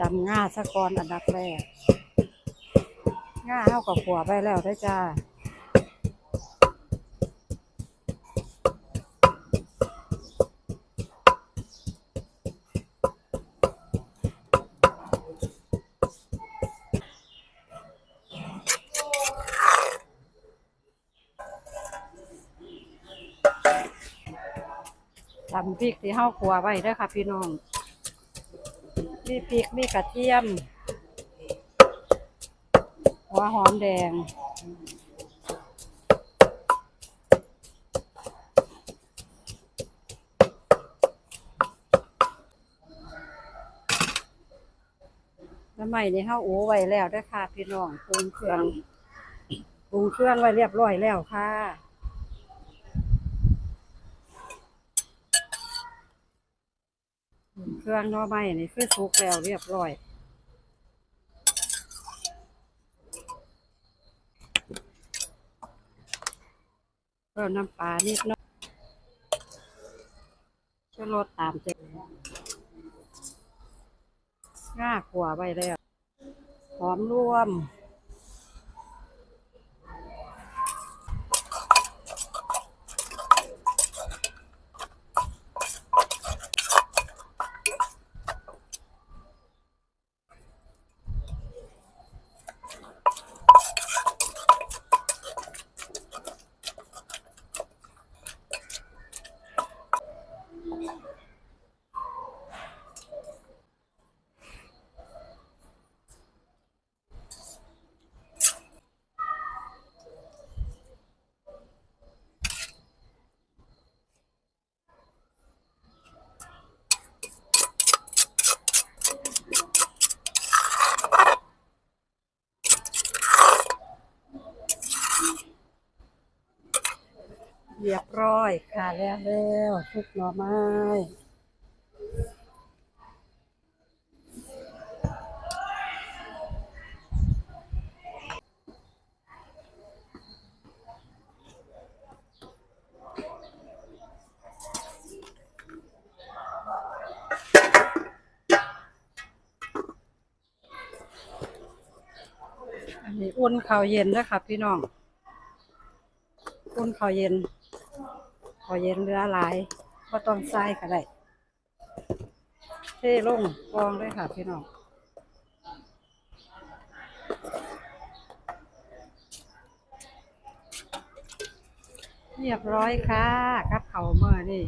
ตำง่าสะกอนอันดับแรกง่าเฮากับขัวไปแล้วได้จ้าตำพริกที่เฮาขัวไว้เด้อค่ะพี่น้อง มีพริก มีกระเทียม หัวหอมแดงน้ำใหม่นี่เฮาโอ้ไว้แล้วด้อค่ะ พี่น้องปรุงเครื่องปรุงเครื่องไว้เรียบร้อยแล้วค่ะ เค รื่อง หน่อไม้นี่คือสุกแล้วเรียบร้อย เพิ่มน้ำปลานิดหน่อยช่วยลดตามใจง่าขัวไว้แล้ว หอมรวม เรียบร้อยค่ะแล้วแล้วซุปหน่อไม้อันนี้อุ่นข้าวเย็นนะคะพี่น้องอุ่นข้าวเย็น พอเย็นเรือหลายก็ต้องใส่ก็ได้เทลงกองเลยค่ะพี่น้องเรียบร้อยค่ะกับเขาเมื่อนี่